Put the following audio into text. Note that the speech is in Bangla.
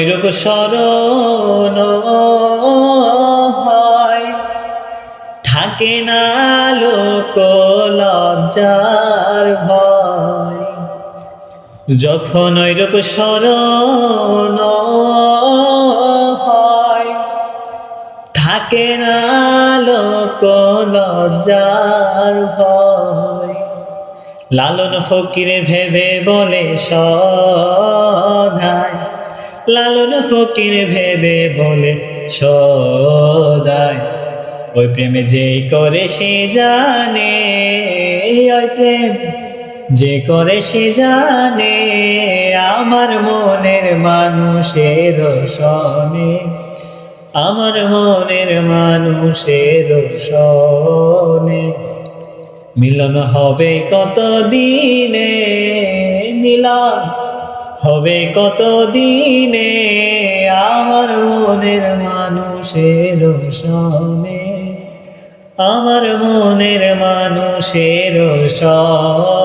এরূপ স্মরণ হয়। থাকে না লোক লজ্জার ভয়। যখন ঐরূপ স্মরণ হয়, থাকে না লোক লজ্জার ভয়। লালন ফকির ভেবে বলে সদায় লালন ফকির ভেবে বলে সদায় ওই প্রেমে যেই করে সে জানে, ওই প্রেম যে করে সে জানে, আমার মনের মানুষের সনে আমার মনের মানুষের সনে মিলন হবে কত দিনে মিলন হবে কত দিনে আমার মনের মানুষের সমে আমার মনের মানুষের সনে